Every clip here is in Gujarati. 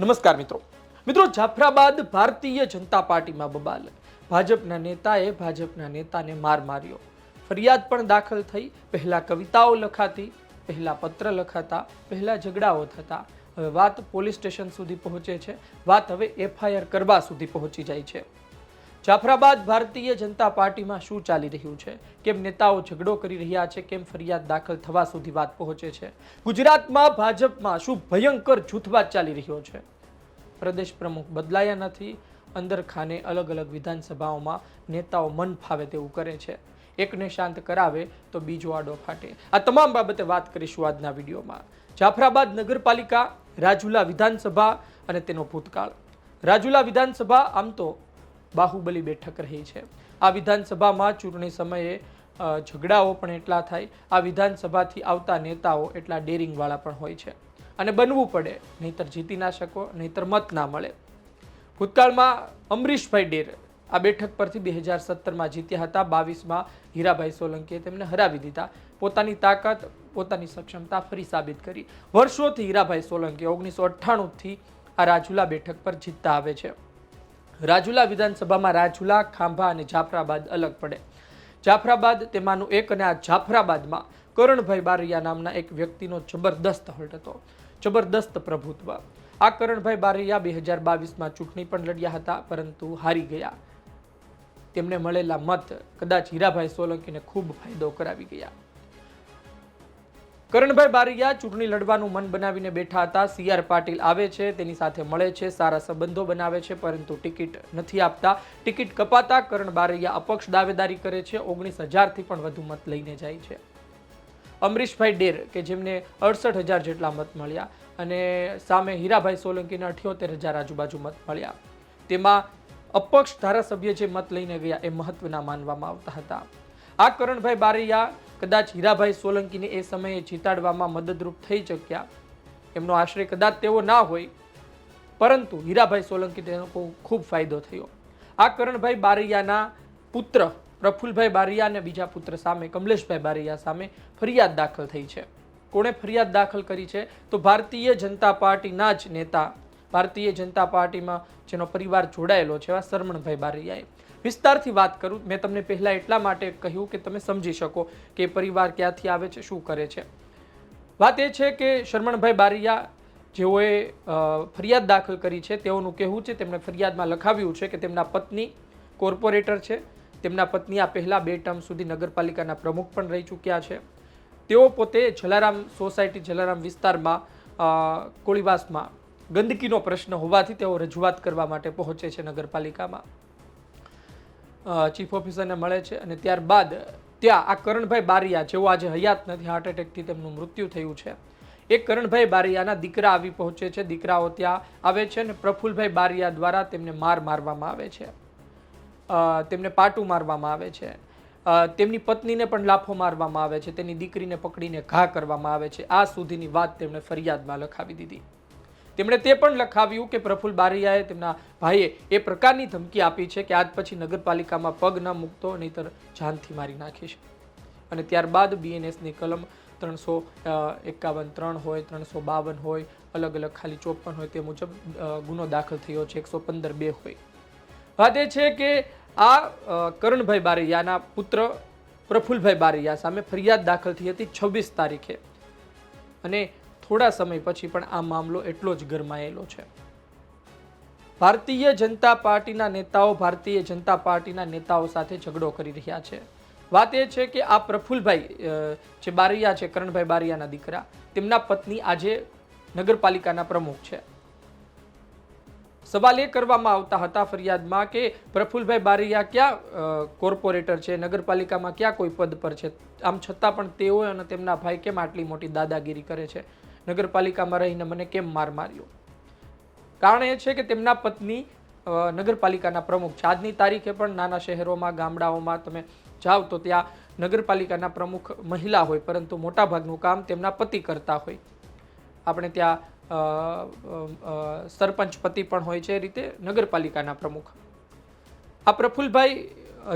નમસ્કાર મિત્રો. મિત્રો, જાફરાબાદ ભારતીય જનતા પાર્ટીમાં બબાલ. ભાજપના નેતાએ ભાજપના નેતાને માર માર્યો. ફરિયાદ પણ દાખલ થઈ. પહેલાં કવિતાઓ લખાતી, પહેલાં પત્ર લખાતા, પહેલાં ઝઘડાઓ થતા. હવે વાત પોલીસ સ્ટેશન સુધી પહોંચે છે. વાત હવે એફઆઈઆર કરવા સુધી પહોંચી જાય છે. જાફરાબાદ ભારતીય જનતા પાર્ટીમાં શું ચાલી રહ્યું છે? કેમ નેતાઓ ઝઘડો કરી રહ્યા છે? કેમ ફરિયાદ દાખલ થવા સુધી વાત પહોંચે છે? ગુજરાતમાં ભાજપમાં શું ભયંકર જૂથવાદ ચાલી રહ્યો છે? પ્રદેશ પ્રમુખ બદલાયા નથી. અંદર ખાને અલગ અલગ વિધાનસભાઓમાં નેતાઓ મન ફાવે તેવું કરે છે. એકને શાંત કરાવે તો બીજો આડો ફાટે. આ તમામ બાબતે વાત કરીશું આજના વિડીયોમાં. જાફરાબાદ નગરપાલિકા રાજુલા વિધાનસભા અને તેનો ભૂતકાળ. રાજુલા વિધાનસભા આમ તો બાહુબલી બેઠક રહી છે. આ વિધાનસભામાં ચૂંટણી સમયે ઝઘડાઓ પણ એટલા થાય, આ વિધાનસભાથી આવતા નેતાઓ એટલા ડેરિંગવાળા પણ હોય છે. અને બનવું પડે, નહીતર જીતી ના શકો, નહીતર મત ના મળે. ભૂતકાળમાં અમરીશભાઈ ડેર આ બેઠક પરથી બે હજાર સત્તરમાં જીત્યા હતા. બાવીસમાં હીરાભાઈ સોલંકીએ તેમને હરાવી દીધા. પોતાની તાકાત, પોતાની સક્ષમતા ફરી સાબિત કરી. વર્ષોથી હીરાભાઈ સોલંકી ઓગણીસો અઠ્ઠાણુંથી આ રાજુલા બેઠક પર જીતતા આવે છે. રાજુલા વિધાનસભામાં રાજુલા, ખાંભા અને જાફરાબાદ અલગ પડે. જાફરાબાદ તેમાંનું એક અને આ જાફરાબાદમાં કરણભાઈ બારૈયા નામના એક વ્યક્તિનો જબરદસ્ત હોલ્ડ હતો. જબરદસ્ત પ્રભુત્વ. આ કરણભાઈ બારૈયા બે હજાર બાવીસમાં ચૂંટણી પણ લડ્યા હતા, પરંતુ હારી ગયા. તેમને મળેલા મત કદાચ હીરાભાઈ સોલંકીને ખૂબ ફાયદો કરાવી ગયા. કરણભાઈ બારૈયા ચૂંટણી લડવાનું મન બનાવીને બેઠા હતા. સી આર પાટીલ આવે છે, તેની સાથે મળે છે, સારા સંબંધો બનાવે છે, પરંતુ ટિકિટ નથી આપતા. ટિકિટ કપાતા કરણ બારૈયા અપક્ષ દાવેદારી કરે છે, ઓગણીસ હજારથી પણ વધુ મત લઈને જાય છે. અમરીશભાઈ ડેર, કે જેમને અડસઠ હજાર જેટલા મત મળ્યા અને સામે હીરાભાઈ સોલંકીને અઠ્યોતેર હજાર આજુબાજુ મત મળ્યા. તેમાં અપક્ષ ધારાસભ્ય જે મત લઈને ગયા એ મહત્વના માનવામાં આવતા હતા. આ કરણભાઈ બારૈયા કદાચ હીરાભાઈ સોલંકીને એ સમયે જીતાડવામાં મદદરૂપ થઈ શક્યા એમનો આશ્રય કદાચ તેવો ના હોય, પરંતુ હીરાભાઈ સોલંકી તેનો ખૂબ ફાયદો થયો. આ કરણભાઈ બારૈયાના પુત્ર, પ્રફુલભાઈ બારૈયા અને બીજા પુત્ર સામે, કમલેશભાઈ બારૈયા સામે ફરિયાદ દાખલ થઈ છે. કોણે ફરિયાદ દાખલ કરી છે? તો ભારતીય જનતા પાર્ટીના જ નેતા, ભારતીય જનતા પાર્ટીમાં જેનો પરિવાર જોડાયેલો છે એવા શરમણભાઈ બારૈયાએ વિસ્તારથી વાત કરું, મેં તમને પહેલાં એટલા માટે કહ્યું કે તમે સમજી શકો કે પરિવાર ક્યાંથી આવે છે, શું કરે છે. વાત એ છે કે શરમણભાઈ બારિયા જેઓએ ફરિયાદ દાખલ કરી છે, તેઓનું કહેવું છે, તેમણે ફરિયાદમાં લખાવ્યું છે કે તેમના પત્ની કોર્પોરેટર છે. તેમના પત્ની આ પહેલાં બે ટર્મ સુધી નગરપાલિકાના પ્રમુખ પણ રહી ચૂક્યા છે. તેઓ પોતે જલારામ સોસાયટી, જલારામ વિસ્તારમાં કોળીવાસમાં ગંદકીનો પ્રશ્ન હોવાથી તેઓ રજૂઆત કરવા માટે પહોંચે છે નગરપાલિકામાં. ચીફ ઓફિસરને મળે છે અને ત્યારબાદ ત્યાં આ કરણભાઈ બારિયા જેઓ આજે હયાત નથી હાર્ટ એટેકથી તેમનું મૃત્યુ થયું છે. એ કરણભાઈ બારિયાના દીકરા આવી પહોંચે છે, દીકરાઓ ત્યાં આવે છે અને પ્રફુલભાઈ બારિયા દ્વારા તેમને માર મારવામાં આવે છે. તેમને પાટું મારવામાં આવે છે. તેમની પત્નીને પણ લાફો મારવામાં આવે છે, તેની દીકરીને પકડીને ઘા કરવામાં આવે છે. આ સુધીની વાત તેમણે ફરિયાદમાં લખાવી દીધી. તેમણે તે પણ લખાવ્યું કે પ્રફુલ બારિયાએ તેમના ભાઈએ એ પ્રકારની ધમકી આપી છે કે આજ પછી નગરપાલિકામાં પગ ન મૂકતો, નહીતર જાનથી મારી નાખીશ અને ત્યારબાદ બીએનએસની કલમ ત્રણસો એકાવન ત્રણ હોય, ત્રણસો બાવન હોય, અલગ અલગ ખાલી ચોપન હોય તે મુજબ ગુનો દાખલ થયો છે, એકસો પંદર બે હોય. વાત એ છે કે આ કરણભાઈ બારૈયાના પુત્ર પ્રફુલભાઈ બારૈયા સામે ફરિયાદ દાખલ થઈ હતી છવ્વીસ તારીખે. અને થોડા સમય પછી પણ આ મામલો એટલો જ ગરમાયેલો છે. ભારતીય જનતા પાર્ટીના નેતાઓ ભારતીય જનતા પાર્ટીના નેતાઓ સાથે ઝઘડો કરી રહ્યા છે. વાત એ છે કે આ પ્રફુલભાઈ જે બારૈયા છે, કરણભાઈ બારૈયાના દીકરા, તેમના પત્ની આજે નગરપાલિકાના પ્રમુખ છે. સવાલ એ કરવામાં આવતા હતા ફરિયાદમાં કે પ્રફુલભાઈ બારૈયા ક્યાં કોર્પોરેટર છે, નગરપાલિકામાં ક્યાં કોઈ પદ પર છે? આમ છતાં પણ તેઓ અને તેમના ભાઈ કેમ આટલી મોટી દાદાગીરી કરે છે? નગરપાલિકામાં રહીને મને કેમ માર માર્યો? કારણ એ છે કે તેમના પત્ની નગરપાલિકાના પ્રમુખ છે. આજની તારીખે પણ નાના શહેરોમાં, ગામડાઓમાં તમે જાઓ તો ત્યાં નગરપાલિકાના પ્રમુખ મહિલા હોય, પરંતુ મોટાભાગનું કામ તેમના પતિ કરતા હોય. આપણે ત્યાં સરપંચ પતિ પણ હોય છે એ રીતે નગરપાલિકાના પ્રમુખ. આ પ્રફુલભાઈ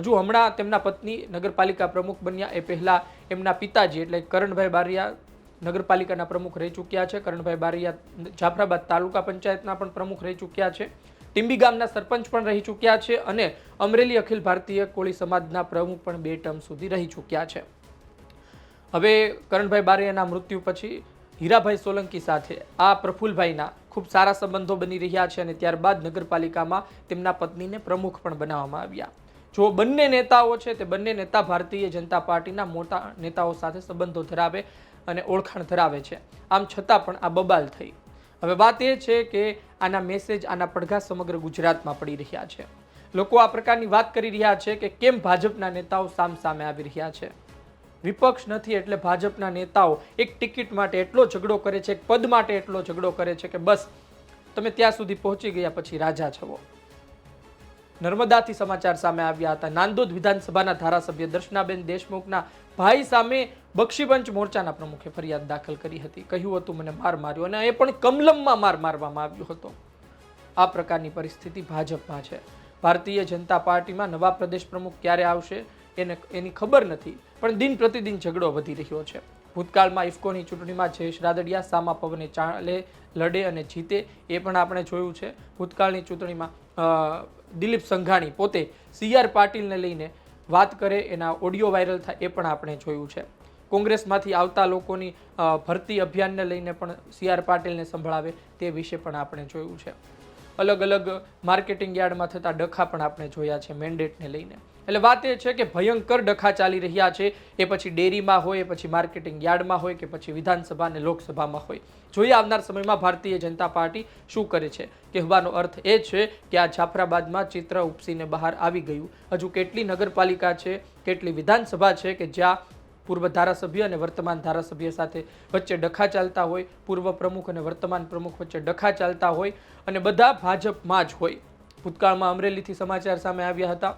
હજુ હમણાં તેમના પત્ની નગરપાલિકા પ્રમુખ બન્યા એ પહેલાં એમના પિતાજી, એટલે કરણભાઈ બારિયા નગરપાલિકાના પ્રમુખ રહી ચૂક્યા છે. કરણભાઈ બારિયા જાફરાબાદ તાલુકા પંચાયતના પણ પ્રમુખ રહી ચૂક્યા છે. ટીંબી ગામના સરપંચ પણ રહી ચૂક્યા છે અને અમરેલી અખિલ ભારતીય કોળી સમાજના પ્રમુખ પણ બે ટર્મ સુધી રહી ચૂક્યા છે. હવે કરણભાઈ બારિયાના મૃત્યુ પછી હીરાભાઈ સોલંકી સાથે આ પ્રફુલભાઈના ખૂબ સારા સંબંધો બની રહ્યા છે અને ત્યારબાદ નગરપાલિકામાં તેમના પત્નીને પ્રમુખ પણ બનાવવામાં આવ્યા. જો બંને નેતાઓ છે તે બંને નેતા ભારતીય જનતા પાર્ટીના મોટા નેતાઓ સાથે સંબંધો ધરાવે અને ઓળખાણ ધરાવે છે. આમ છતાં પણ આ બબાલ થઈ. હવે વાત એ છે કે આના મેસેજ આના પડઘા સમગ્ર ગુજરાતમાં પડી રહ્યા છે. લોકો આ પ્રકારની વાત કરી રહ્યા છે કે કેમ ભાજપના નેતાઓ સામ સામે આવી રહ્યા છે. વિપક્ષ નથી એટલે ભાજપના નેતાઓ એક ટિકિટ માટે એટલો ઝઘડો કરે છે, એક પદ માટે એટલો ઝઘડો કરે છે કે બસ, તમે ત્યાં સુધી પહોંચી ગયા પછી રાજા છો. નર્મદાથી સમાચાર સામે આવ્યા હતા. નાંદોદ વિધાનસભાના ધારાસભ્ય દર્શનાબેન દેશમુખના ભાઈ સામે બક્ષીપંચ મોરચાના પ્રમુખે ફરિયાદ દાખલ કરી હતી. કહ્યું હતું, મને માર માર્યો. અને એ પણ કમલમમાં માર મારવામાં આવ્યો હતો. આ પ્રકારની પરિસ્થિતિ ભાજપમાં છે. ભારતીય જનતા પાર્ટીમાં નવા પ્રદેશ પ્રમુખ ક્યારે આવશે, એને એની ખબર નથી, પણ દિન પ્રતિદિન ઝઘડો વધી રહ્યો છે. ભૂતકાળમાં ઇફકોની ચૂંટણીમાં જયેશ રાદડિયા, સામા પવને ચાલે, લડે અને જીતે, એ પણ આપણે જોયું છે. ભૂતકાળની ચૂંટણીમાં દિલીપ સંઘાણી પોતે સી આર પાટીલને લઈને વાત કરે, એના ઓડિયો વાયરલ થાય, એ પણ આપણે જોયું છે. કોંગ્રેસમાંથી આવતા લોકોની ભરતી અભિયાનને લઈને પણ સી આર પાટીલને સંભળાવે તે વિશે પણ આપણે જોયું છે. અલગ અલગ માર્કેટિંગ યાર્ડમાં થતા ડખા પણ આપણે જોયા છે મેન્ડેટને લઈને. એટલે વાત એ છે કે ભયંકર ડખા ચાલી રહ્યા છે, એ પછી ડેરીમાં હોય પછી માર્કેટિંગ યાર્ડમાં હોય કે પછી વિધાનસભા અને લોકસભામાં હોય. જોઈએ આવનાર સમયમાં ભારતીય જનતા પાર્ટી શું કરે છે? કહેવાનો અર્થ એ છે કે આ જાફરાબાદમાં ચિત્ર ઉપસીને બહાર આવી ગયું. હજુ કેટલી નગરપાલિકા છે, કેટલી વિધાનસભા છે કે જ્યાં પૂર્વ ધારાસભ્ય અને વર્તમાન ધારાસભ્ય સાથે વચ્ચે ડખા ચાલતા હોય, પૂર્વ પ્રમુખ અને વર્તમાન પ્રમુખ વચ્ચે ડખા ચાલતા હોય અને બધા ભાજપમાં જ હોય. ભૂતકાળમાં અમરેલીથી સમાચાર સામે આવ્યા હતા.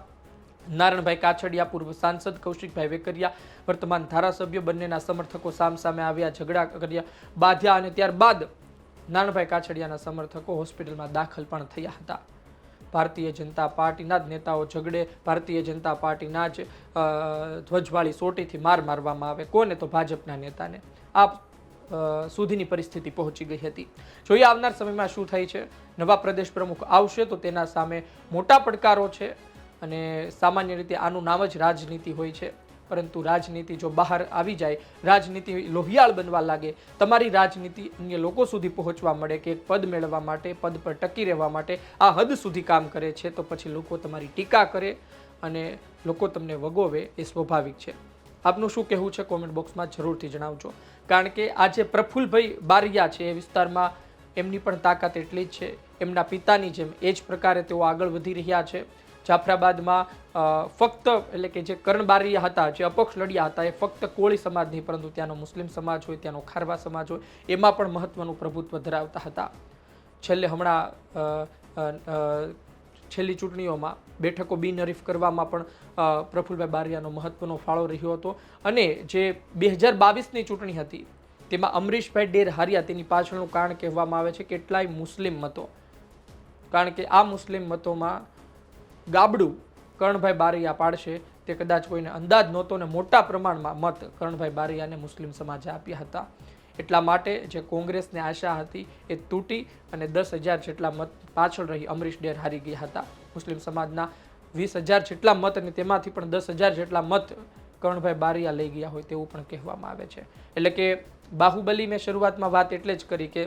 નારણભાઈ કાછડિયા, પૂર્વ સાંસદ કૌશિકભાઈ વેકરિયા, વર્તમાન ધારાસભ્ય બંનેના સમર્થકો સામ સામે આવ્યા, ઝઘડા કર્યા, બાંધ્યા અને ત્યારબાદ નારણભાઈ કાછડિયાના સમર્થકો હોસ્પિટલમાં દાખલ પણ થયા હતા. ભારતીય જનતા પાર્ટીના જ નેતાઓ ઝઘડે, ભારતીય જનતા પાર્ટીના જ ધ્વજવાળી સોટીથી માર મારવામાં આવે. કોને? તો ભાજપના નેતાને. આ સુધીની પરિસ્થિતિ પહોંચી ગઈ હતી. જોઈએ આવનાર સમયમાં શું થાય છે. નવા પ્રદેશ પ્રમુખ આવશે તો તેના સામે મોટા પડકારો છે અને સામાન્ય રીતે આનું નામ જ રાજનીતિ હોય છે. પરંતુ રાજનીતિ જો બહાર આવી જાય, રાજનીતિ લોહિયાળ બનવા લાગે. તમારી રાજનીતિ અન્ય લોકો સુધી પહોંચવા મળે કે એક પદ મેળવવા માટે, પદ પર ટકી રહેવા માટે, આ હદ સુધી કામ કરે છે, તો પછી લોકો તમારી ટીકા કરે અને લોકો તમને વગોવે એ સ્વાભાવિક છે. આપનું શું કહેવું છે? કોમેન્ટ બોક્સમાં જરૂરથી જણાવજો. કારણ કે આજે પ્રફુલભાઈ બારિયા છે, એ વિસ્તારમાં એમની પણ તાકાત એટલી જ છે. એમના પિતાની જેમ એ જ પ્રકારે તેઓ આગળ વધી રહ્યા છે. જાફરાબાદમાં ફક્ત એટલે કે જે કર્ણબારી હતા, જે અપક્ષ લડ્યા હતા, એ ફક્ત કોળી સમાજ નહીં, પરંતુ ત્યાંનો મુસ્લિમ સમાજ હોય, ત્યાંનો ખારવા સમાજ હોય, એમાં પણ મહત્વનું પ્રભુત્વ ધરાવતા હતા. છેલ્લે હમણાં છેલ્લી ચૂંટણીઓમાં બેઠકો બિનહરીફ કરવામાં પણ પ્રફુલભાઈ બારિયાનો મહત્વનો ફાળો રહ્યો હતો. અને જે બે હજાર બાવીસની ચૂંટણી હતી, તેમાં અમરીશભાઈ ડેર હાર્યા, તેની પાછળનું કારણ કહેવામાં આવે છે, કેટલાય મુસ્લિમ મતો. કારણ કે આ મુસ્લિમ મતોમાં ગાબડું કર્ણભાઈ બારૈયા પાડશે. તે કદાચ કોઈને અંદાજ નહોતો ને મોટા પ્રમાણમાં મત કર્ણભાઈ બારૈયાને મુસ્લિમ સમાજે આપ્યા હતા. એટલા માટે જે કોંગ્રેસને આશા હતી એ તૂટી અને દસ હજાર જેટલા મત પાછળ રહી અમરીશ ડેર હારી ગયા હતા. મુસ્લિમ સમાજના વીસ હજાર જેટલા મત અને તેમાંથી પણ દસ હજાર જેટલા મત કર્ણભાઈ બારિયા લઈ ગયા હોય તેવું પણ કહેવામાં આવે છે. એટલે કે બાહુબલી મેં શરૂઆતમાં વાત એટલે જ કરી કે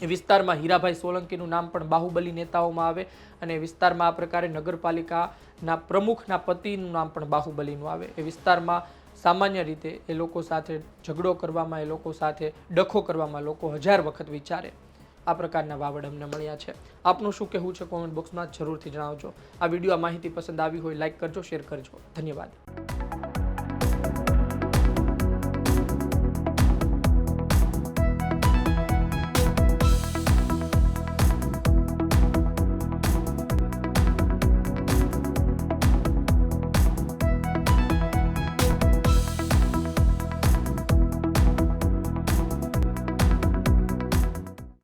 વિસ્તારમાં હીરાભાઈ સોલંકીનું નામ પણ બાહુબલી નેતાઓમાં આવે અને વિસ્તારમાં આ પ્રકારે નગરપાલિકાના પ્રમુખના પતિનું નામ પણ બાહુબલીનું આવે. એ વિસ્તારમાં સામાન્ય રીતે એ લોકો સાથે ઝઘડો કરવામાં, એ લોકો સાથે ડખો કરવામાં લોકો હજાર વખત વિચારે. આ પ્રકારના વાવડ અમને મળ્યા છે. આપનું શું કહેવું છે કોમેન્ટ બોક્સમાં જરૂરથી જણાવજો. આ વીડિયો માહિતી પસંદ આવી હોય લાઇક કરજો, શેર કરજો. ધન્યવાદ.